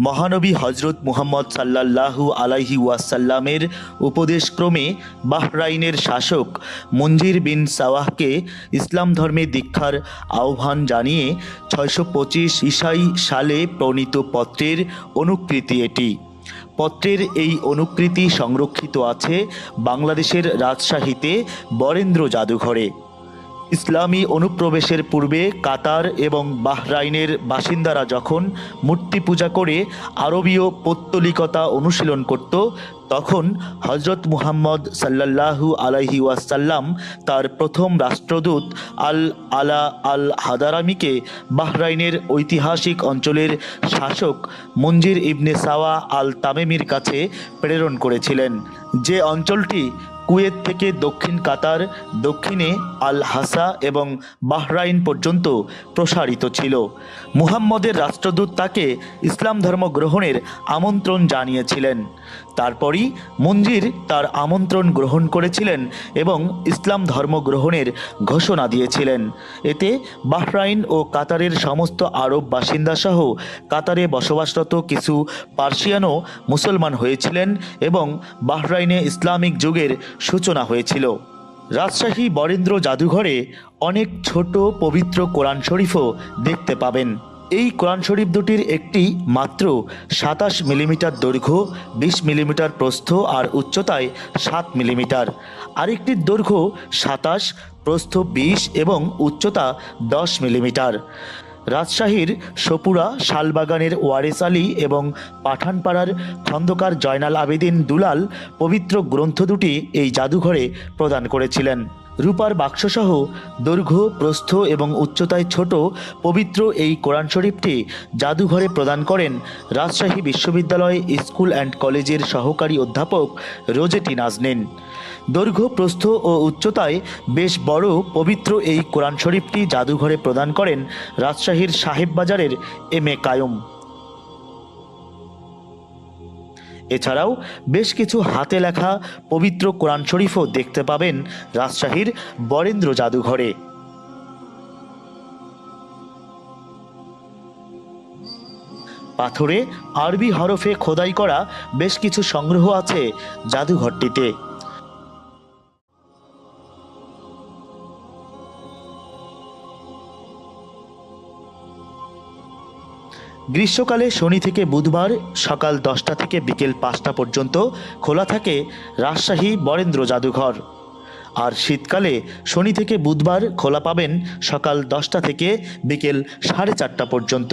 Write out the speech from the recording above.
মহানবী মুহাম্মদ সাল্লাল্লাহু আলাইহি ওয়াসাল্লামের উপদেশক্রমে বাহরাইনের শাসক মঞ্জির বিন সাওয়াহকে ইসলাম ধর্মে দীক্ষার আহ্বান জানিয়ে ছয়শো পঁচিশ ইসাই সালে প্রণীত পত্রের অনুকৃতি এটি। পত্রের এই অনুকৃতি সংরক্ষিত আছে বাংলাদেশের রাজশাহীতে বরেন্দ্র জাদুঘরে। ইসলামী অনুপ্রবেশের পূর্বে কাতার এবং বাহরাইনের বাসিন্দারা যখন মূর্তি পূজা করে আরবীয় পৌত্তলিকতা অনুশীলন করত, তখন হজরত মুহাম্মদ সাল্লাল্লাহু আলাইহি ওয়াসাল্লাম তার প্রথম রাষ্ট্রদূত আল আলা আল হাদারামিকে বাহরাইনের ঐতিহাসিক অঞ্চলের শাসক মঞ্জির ইবনে সাওয়া আল তামেমির কাছে প্রেরণ করেছিলেন। যে অঞ্চলটি কুয়েত থেকে দক্ষিণ কাতার, দক্ষিণে আল হাসা এবং বাহরাইন পর্যন্ত প্রসারিত ছিল। মুহাম্মদের রাষ্ট্রদূত তাকে ইসলাম ধর্ম গ্রহণের আমন্ত্রণ জানিয়েছিলেন। তারপরই মঞ্জির তার আমন্ত্রণ গ্রহণ করেছিলেন এবং ইসলাম ধর্ম গ্রহণের ঘোষণা দিয়েছিলেন। এতে বাহরাইন ও কাতারের সমস্ত আরব বাসিন্দাসহ কাতারে বসবাসরত কিছু পার্সিয়ানও মুসলমান হয়েছিলেন এবং বাহরাইনে ইসলামিক যুগের সূচনা হয়েছিল। রাজশাহী বরেন্দ্র জাদুঘরে অনেক ছোট পবিত্র কোরআন শরীফও দেখতে পাবেন। এই কোরআন শরীফ দুটির একটি মাত্র সাতাশ মিলিমিটার দৈর্ঘ্য, বিশ মিলিমিটার প্রস্থ আর উচ্চতায় সাত মিলিমিটার। আরেকটির দৈর্ঘ্য সাতাশ, প্রস্থ বিশ এবং উচ্চতা দশ মিলিমিটার। রাজশাহীর সপুরা, শালবাগানের ওয়ারেস আলী এবং পাঠানপাড়ার খন্দকার জয়নাল আবেদিন দুলাল পবিত্র গ্রন্থ দুটি এই জাদুঘরে প্রদান করেছিলেন। রূপার বাক্সসহ দৈর্ঘ্য, প্রস্থ এবং উচ্চতায় ছোট, পবিত্র এই কোরআন শরীফটি জাদুঘরে প্রদান করেন রাজশাহী বিশ্ববিদ্যালয় স্কুল অ্যান্ড কলেজের সহকারী অধ্যাপক রোজেটি নাজনেন। দৈর্ঘ্য, প্রস্থ ও উচ্চতায় বেশ বড়, পবিত্র এই কোরআন শরীফটি জাদুঘরে প্রদান করেন রাজশাহীর সাহেব বাজারের এম এ কায়ুম। এছাড়াও বেশ কিছু হাতে লেখা পবিত্র কোরআন শরীফও দেখতে পাবেন রাজশাহীর বরেন্দ্র জাদুঘরে। পাথরে আরবি হরফে খোদাই করা বেশ কিছু সংগ্রহ আছে জাদুঘরটিতে। গ্রীষ্মকালে শনি থেকে বুধবার সকাল দশটা থেকে বিকেল পাঁচটা পর্যন্ত খোলা থাকে রাজশাহী বরেন্দ্র জাদুঘর। আর শীতকালে শনি থেকে বুধবার খোলা পাবেন সকাল দশটা থেকে বিকেল সাড়ে চারটা পর্যন্ত।